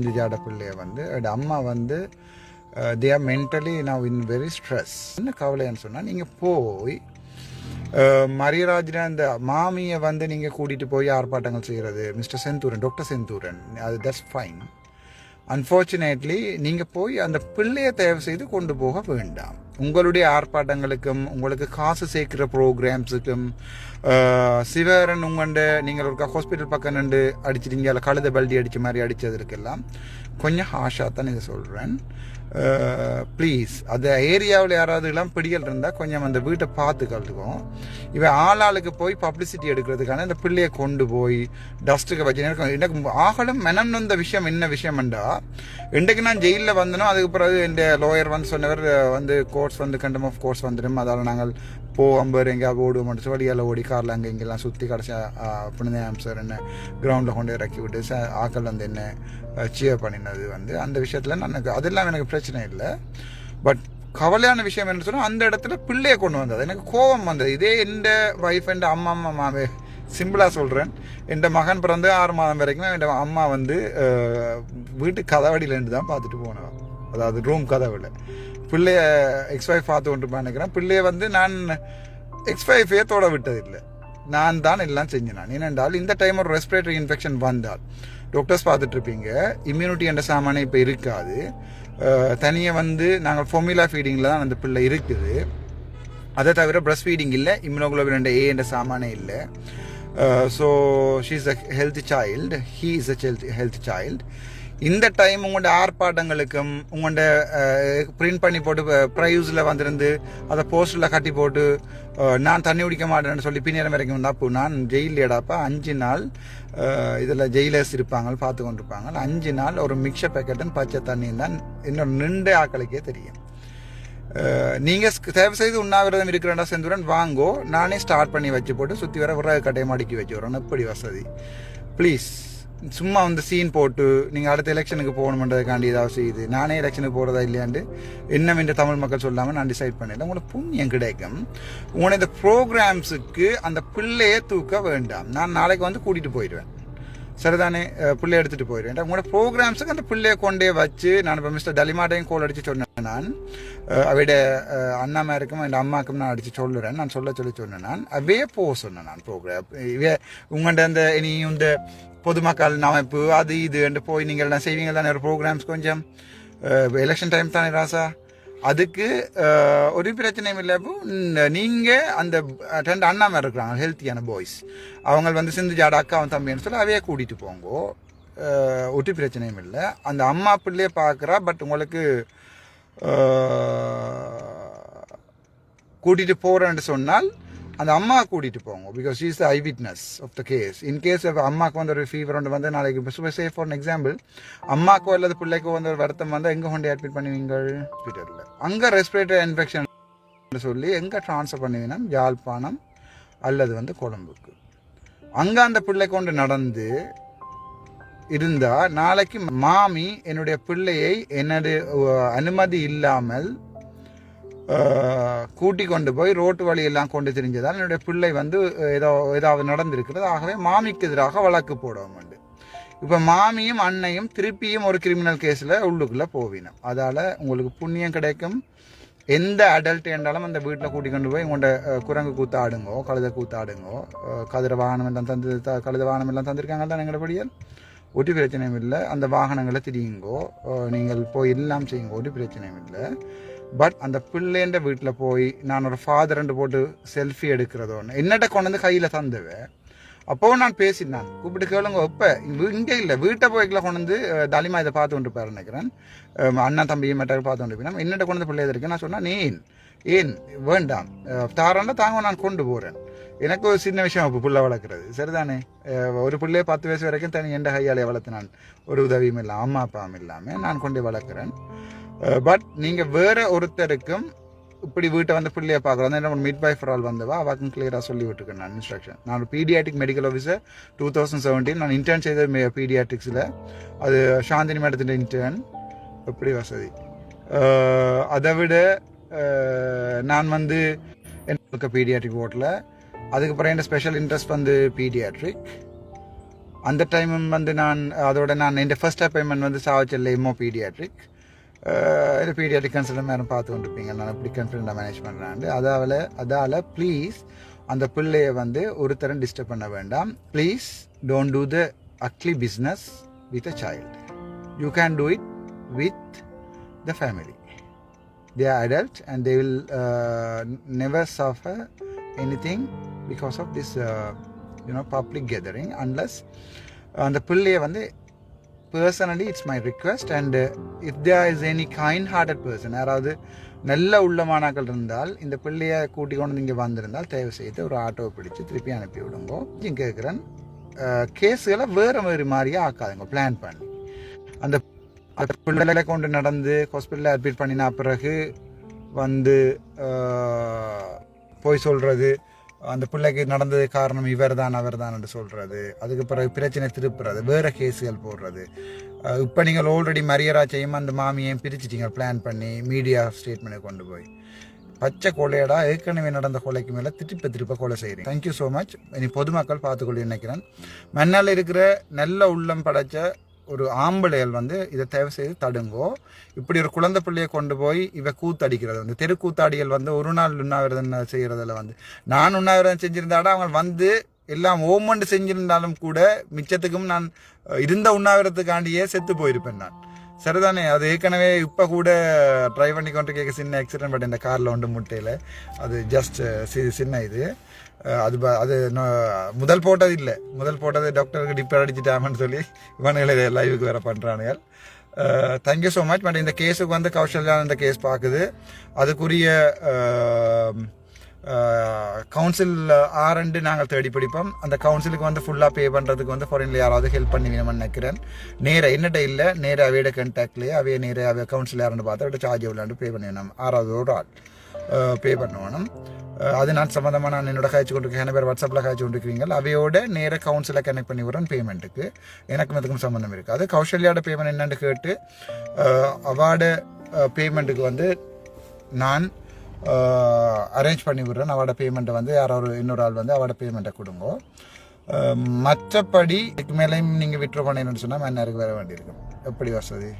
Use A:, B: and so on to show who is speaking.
A: சிந்துஜாட பிள்ளைய வந்து அவட அம்மா வந்து தே ஆர் மென்டலி நான் இன் வெரி ஸ்ட்ரெஸ் என்ன கவலைன்னு சொன்னால் நீங்கள் போய் அஹ், அந்த மாமியை வந்து நீங்கள் கூட்டிகிட்டு போய் ஆர்ப்பாட்டங்கள் செய்கிறது மிஸ்டர் செந்தூரன் டாக்டர் செந்தூரன் அது தட்ஸ் ஃபைன் அன்ஃபார்ச்சுனேட்லி நீங்கள் போய் அந்த பிள்ளையை தயவு செய்து கொண்டு போக வேண்டாம் உங்களுடைய ஆர்ப்பாட்டங்களுக்கும் உங்களுக்கு காசு சேர்க்கிற ப்ரோக்ராம்ஸுக்கும் சிவரன் உங்கள்கிட்ட நீங்கள் ஒரு ஹாஸ்பிட்டல் பக்கம் நின்று அடிச்சிட்டீங்க அதில் கழுத பல்டி அடித்த மாதிரி அடித்ததுக்கெல்லாம் கொஞ்சம் ஹாஷாக தான் இதை சொல்கிறேன் ப்ளீஸ் அந்த ஏரியாவில் யாராவது எல்லாம் பிடிகள் இருந்தால் கொஞ்சம் அந்த வீட்டை பார்த்து கழுதுவோம். இவன் ஆளாளுக்கு போய் பப்ளிசிட்டி எடுக்கிறதுக்கான இந்த பிள்ளையை கொண்டு போய் டஸ்ட்டுக்கு வச்சு எனக்கு எனக்கு ஆகலும் மெனம் நொந்த விஷயம் என்ன விஷயம்ண்டா இன்றைக்கு நான் ஜெயிலில் வந்தனோ அதுக்கு பிறகு இந்த லோயர் வந்து சொன்னவர் வந்து கோர்ட்ஸ் வந்து கண்டம் ஆஃப் கோர்ஸ் வந்துடும். அதால் நாங்கள் போ அம்பர் எங்கேயாவது ஓடுவோம் சொல்லி வழியால் ஓடி காரில் அங்கே இங்கெல்லாம் சுற்றி கடைசியாக புனித ஆம்சர் என்ன கிரவுண்டில் கொண்டு இறக்கி விட்டு ச- ஆக்கள் வந்து என்ன சியர் பண்ணினது வந்து அந்த விஷயத்தில் நனக்கு எனக்கு அதெல்லாம் எனக்கு பிரச்சனை இல்லை. பட் கவலையான விஷயம் என்ன சொன்னால் அந்த இடத்துல பிள்ளையை கொண்டு வந்தது. எனக்கு கோபம் வந்தது. இதே எந்த ஒய்ஃப் என் அம்மா அம்மா மாவே சிம்பிளாக சொல்கிறேன் என் மகன் பிறந்து ஆறு மாதம் வரைக்கும் என் அம்மா வந்து வீட்டு கதவடியிலேருந்து தான் பார்த்துட்டு போனவன் அதாவது ரூம் கதவில். பிள்ளைய எக்ஸ் ஒய்ஃப் பார்த்து கொண்டு நினைக்கிறேன். பிள்ளைய வந்து நான் எக்ஸ் ஒய்ஃபே தொட விட்டதில்லை. நான் தான் எல்லாம் செஞ்சேன் நான் ஏனென்றால் இந்த டைம் ஒரு ரெஸ்பிரேட்டரி இன்ஃபெக்ஷன் வந்தால். டாக்டர்ஸ் பார்த்துட்ருப்பீங்க. இம்யூனிட்டி என்ற சாமானே இப்போ இருக்காது. தனியாக வந்து நாங்கள் ஃபோமிலா ஃபீடிங்கில் தான் அந்த பிள்ளை இருக்குது. அதை தவிர பிரஸ்ட் ஃபீடிங் இல்லை. இம்யூனோகுளோபின் என்ற ஏ என்ற சாமானே இல்லை. So she is a health child he is a health child இந்த டைம் உங்களோட ஆர்ப்பாட்டங்களுக்கும் உங்களோட பிரிண்ட் பண்ணி போட்டு ப்ரையூஸில் வந்திருந்து அதை போஸ்டரில் கட்டி போட்டு நான் தண்ணி குடிக்க மாட்டேன்னு சொல்லி பின்னேரம் வரைக்கும் வந்தால் அப்போ நான் ஜெயில் எடாப்பா அஞ்சு நாள் இதில் ஜெயிலர்ஸ் இருப்பாங்க பார்த்து கொண்டிருப்பாங்க. அஞ்சு நாள் ஒரு மிக்சர் பேக்கெட்டுன்னு பச்சை தண்ணி தான் இன்னொரு நின்று ஆக்களுக்கே தெரியும். நீங்கள் தேவை தயவு செய்து உண்ணாவிரதம் இருக்கிறேன்டா செந்துடன் வாங்கோ. நானே ஸ்டார்ட் பண்ணி வச்சு போட்டு சுற்றி வர விறகு கட்டையை மடக்கி வச்சு வரேன். எப்படி வசதி. ப்ளீஸ் சும்மா வந்து சீன் போட்டு நீங்கள் அடுத்த எலெக்ஷனுக்கு போகணுன்றதுக்காண்டி ஏதாவது செய்யுது நானே எலெக்ஷனுக்கு போகிறதா இல்லையாண்டு என்னவென்று தமிழ் மக்கள் சொல்லாமல் நான் டிசைட் பண்ணல உங்களுக்கு புண்ணியம் கிடைக்கும். உங்களை இந்த ப்ரோக்ராம்ஸுக்கு அந்த பிள்ளையை தூக்க வேண்டாம். நான் நாளைக்கு வந்து கூட்டிகிட்டு போயிடுவேன். சரிதானே? பிள்ளை எடுத்துகிட்டு போயிடுவேன். உங்களோட ப்ரோக்ராம்ஸுக்கு அந்த பிள்ளையை கொண்டே வச்சு நான் இப்போ மிஸ்டர் டலிமாட்டையும் கோல் அடித்து சொன்னேன் நான். அஹ் அண்ணாமாருக்கும் என் அம்மாக்கும் நான் அடித்து சொல்லுறேன். நான் சொல்ல சொல்லி சொன்னேன் நான். அவே போக சொன்னேன் நான் ப்ரோக்ராம் இவ உங்கள்கிட்ட அந்த இனி இந்த பொதுமக்கள் அமைப்பு அது இது என்று போய் நீங்கள் எல்லாம் செய்வீங்க தானே? ஒரு ப்ரோக்ராம்ஸ் கொஞ்சம் எலெக்ஷன் டைம் தானே ராசா? அதுக்கு ஒரு பிரச்சனையும் இல்லை. நீங்கள் அந்த ரெண்டு மாதிரி இருக்கிறாங்க ஹெல்த்தியான பாய்ஸ் அவங்க வந்து சிந்து ஜாட அக்காவும் தம்பின்னு சொல்லி அவையே கூட்டிகிட்டு போங்கோ. ஒட்டு பிரச்சனையும் இல்லை. அந்த அம்மா பிள்ளையே பார்க்குறா பட் உங்களுக்கு கூட்டிகிட்டு போகிறேன்னு சொன்னால் அந்த அம்மா கூட்டிகிட்டு போங்க because is the eye witness of the case in case அம்மாவுக்கு வந்து ஒரு ஃபீவர் ஒன்று வந்து நாளைக்கு சும்மா சேஃப் ஃபார் எக்ஸாம்பிள் அம்மாக்கோ அல்லது பிள்ளைக்கோ வந்து ஒரு வருத்தம் வந்தால் எங்கே கொண்டு அட்மிட் பண்ணுவீங்க ஹாஸ்பிட்டலில் அங்கே ரெஸ்பிரேட்டரி இன்ஃபெக்ஷன் சொல்லி எங்கே ட்ரான்ஸ்ஃபர் பண்ணுவீங்கன்னா யாழ்ப்பாணம் அல்லது வந்து கொழம்புக்கு. அங்கே அந்த பிள்ளை கொண்டு நடந்து இருந்தால் நாளைக்கு மாமி என்னுடைய பிள்ளையை எனது அனுமதி இல்லாமல் கூட்டி கொண்டு போய் ரோட்டு வழியெல்லாம் கொண்டு திரிஞ்சதால் என்னுடைய பிள்ளை வந்து ஏதோ ஏதாவது நடந்திருக்கிறது. ஆகவே மாமிக்கு எதிராக வழக்கு போடவும் உண்டு. இப்போ மாமியும் அன்னையும் திருப்பியும் ஒரு கிரிமினல் கேஸில் உள்ளுக்குள்ளே போவினோம். அதால் உங்களுக்கு புண்ணியம் கிடைக்கும். எந்த அடல்ட் என்றாலும் அந்த வீட்டில் கூட்டி கொண்டு போய் உங்கள்ட குரங்கு கூத்தாடுங்கோ கழுத கூத்தாடுங்கோ கதிர வாகனம் எல்லாம் தந்து த- கழுத வாகனம் எல்லாம் தந்திருக்காங்க தான் எங்களபடியால் ஒரு பிரச்சனையும் இல்லை. அந்த வாகனங்களை திரியுங்கோ நீங்கள் போய் எல்லாம் செய்யுங்க ஒரு பிரச்சனையும் இல்லை. பட் அந்த பிள்ளைன்ற வீட்டில் போய் நான் ஒரு ஃபாதர்ன்ட்டு போட்டு செல்ஃபி எடுக்கிறதோ என்னட்ட கொண்டு வந்து கையில் தந்துவேன் அப்போ நான் பேசினான் கூப்பிட்டு கேளுங்க இப்போ இங்கே இல்லை வீட்டை போய்க்குள்ள கொண்டு வந்து தாலிமா இதை பார்த்து கொண்டு பாரு நினைக்கிறேன் அண்ணா அண்ணன் தம்பியும் மெட்டாக பார்த்து கொண்டு போய் என்னட்ட கொண்டு வந்து பிள்ளை நான் சொன்னேன் ஏன் ஏன் வேண்டாம் அஹ், தாராண்டா தாங்க நான் கொண்டு போகிறேன் எனக்கு ஒரு சின்ன விஷயம் இப்போ பிள்ளை வளர்க்குறது சரிதானே ஒரு பிள்ளைய பத்து வயசு வரைக்கும் தனி எந்த கையாலே வளர்த்து நான் ஒரு உதவியும் இல்லாமல் அம்மா அப்பாவும் இல்லாமல் நான் கொண்டு வளர்க்குறேன் Uh, பட் நீங்கள் வேற ஒருத்தருக்கும் இப்படி வீட்டை வந்து பிள்ளையை பார்க்குறோம். என்ன மிட் பை ஃபார் ஆல் வந்தவா. அவக்கும் கிளியராக சொல்லி விட்டுருக்கேன் நான் இன்ஸ்ட்ரக்ஷன் நான் ஒரு paediatric medical officer two thousand seventeen நான் இன்டர்ன் செய்த பீடியாட்டிக்ஸில் அது சாந்தினி மேடத்தின் இன்டர்ன் எப்படி வசதி. Uh, அதை விட uh, நான் வந்து எனக்கு பீடியாட்ரிக் ஓட்டில் அதுக்கப்புறம் என்ன ஸ்பெஷல் இன்ட்ரெஸ்ட் வந்து பீடியாட்ரிக் அந்த டைமும் வந்து நான் அதோட நான் என் ஃபர்ஸ்ட் அப்பாயின்மெண்ட் வந்து சாவச்சல்ல எம்ஓ பீடியாட்ரிக் இது பீடியாட்டிக் கன்சல்டன் மேடம் பார்த்து கொண்டிருப்பீங்க நான் எப்படி கான்ஃபிடென்ட்டாக மேனேஜ் பண்ணுறேன் அதால் அதால் ப்ளீஸ் அந்த பிள்ளையை வந்து ஒருத்தரம் டிஸ்டர்ப் பண்ண வேண்டாம். Please don't do the ugly business with a child you can do it with the family they are adult and they will never suffer any thing because of this you know public gathering unless அந்த பிள்ளையை வந்து personally it's my request and if there is any kind hearted person யாராவது நல்ல உள்ளமானாக்கள் இருந்தால் இந்த பிள்ளையை கூட்டி கொண்டு இங்கே வந்திருந்தால் தயவு செய்து ஒரு ஆட்டோவை பிடிச்சி திருப்பி அனுப்பி விடுங்கோ. இங்கே கேட்குறேன் கேஸுகளை வேறு வேறு மாதிரியே ஆக்காதுங்க. பிளான் பண்ணி. அந்த அந்த பிள்ளைகளை கொண்டு நடந்து ஹாஸ்பிட்டலில் அட்மிட் பண்ணின பிறகு வந்து போய் சொல்கிறது அந்த பிள்ளைக்கு நடந்தது காரணம் இவர் தான் அவர் தான் என்று சொல்கிறது அதுக்கு பிறகு பிரச்சனை திருப்புறது வேறு கேஸுகள் போடுறது. இப்போ நீங்கள் ஆல்ரெடி மரியராஜையும் அந்த மாமியையும் பிரிச்சிட்டிங்க பிளான் பண்ணி மீடியா ஸ்டேட்மெண்ட்டை கொண்டு போய். பச்சை கொள்ளையடா ஏற்கனவே நடந்த கொலைக்கு மேலே திருப்ப திருப்ப கொலை செய்கிறேன் தேங்க்யூ ஸோ மச் இனி பொதுமக்கள் பார்த்துக்கொள்ள நினைக்கிறேன். மண்ணால் இருக்கிற நல்ல உள்ளம் படைச்ச ஒரு ஆம்பளையல் வந்து இதை தயவு செய்து தடுங்கோ. இப்படி ஒரு குழந்தை பிள்ளையை கொண்டு போய் இவ கூத்தடிக்கிறது வந்து. தெருக்கூத்தாடிகள் வந்து ஒரு நாள் உண்ணாவிரதம் செய்கிறதுல வந்து. நான் உண்ணாவிரதம் செஞ்சுருந்தாடா அவங்க வந்து எல்லாம் ஓமண்டு செஞ்சிருந்தாலும் கூட மிச்சத்துக்கும் நான் இருந்த உண்ணாவிரத்துக்காண்டியே செத்து போயிருப்பேன் நான். சரிதானே? அது ஏற்கனவே இப்போ கூட ட்ரை பண்ணி கொண்டு கேட்க சின்ன ஆக்சிடென்ட் பட் இந்த காரில் ஒன்று முட்டையில். அது ஜஸ்ட் சின்ன இது. அது ப- அது முதல் போட்டது இல்லை. முதல் போட்டது டாக்டருக்கு டிப்பர் அடிச்சிட்டாமன்னு சொல்லி இவனுங்களை லைவுக்கு வேறு பண்ணுறானுங்க தேங்க்யூ ஸோ மச் பட் இந்த கேஸுக்கு வந்து கௌசல்யா இந்த கேஸ் பார்க்குது. அதுக்குரிய கவுன்சில் ஆரண்டு நாங்கள் தேடி பிடிப்போம். அந்த கவுன்சிலுக்கு வந்து ஃபுல்லாக பே பண்ணுறதுக்கு வந்து ஃபாரின்ல யாராவது ஹெல்ப் பண்ணி நினைக்கிறேன். நேராக என்னட்ட இல்லை நேராக அவையோட கண்டாக்ட்லேயே அவைய நேராக அவைய கவுன்சில் யாருன்னு பார்த்து அவட்ட சார்ஜ் எவ்வளோண்டு பே பண்ணிவிடணும் ஆறாவது ஒரு ஆள் பே பண்ணுவோம் அது நான் சம்மந்தமாக நான் என்னோட காய்ச்சி கொண்டிருக்கேன். என்ன பேர் வாட்ஸ்அப்பில் காய்ச்சி கொண்டிருக்கிறீங்க அவையோட நேர கவுன்சிலை கனெக்ட் பண்ணி விடுறேன் பேமெண்ட்டுக்கு எனக்கும் அதுக்கும் சம்மந்தம் இருக்குது அது கௌசல்யாவோட பேமெண்ட் என்னன்னு கேட்டு அவார்டு பேமெண்ட்டுக்கு வந்து நான் அரேஞ்ச் பண்ணி விடுறேன். அவட பேமெண்ட்டை வந்து யாராவது இன்னொரு ஆள் வந்து அவட பேமெண்ட்டை கொடுங்க. மற்றபடி இதுக்கு மேலேயும் நீங்கள் விட்ரோ பண்ணணும்னு சொன்னால் மன்னருக்கு வர வேண்டியிருக்கும் எப்படி வசதி?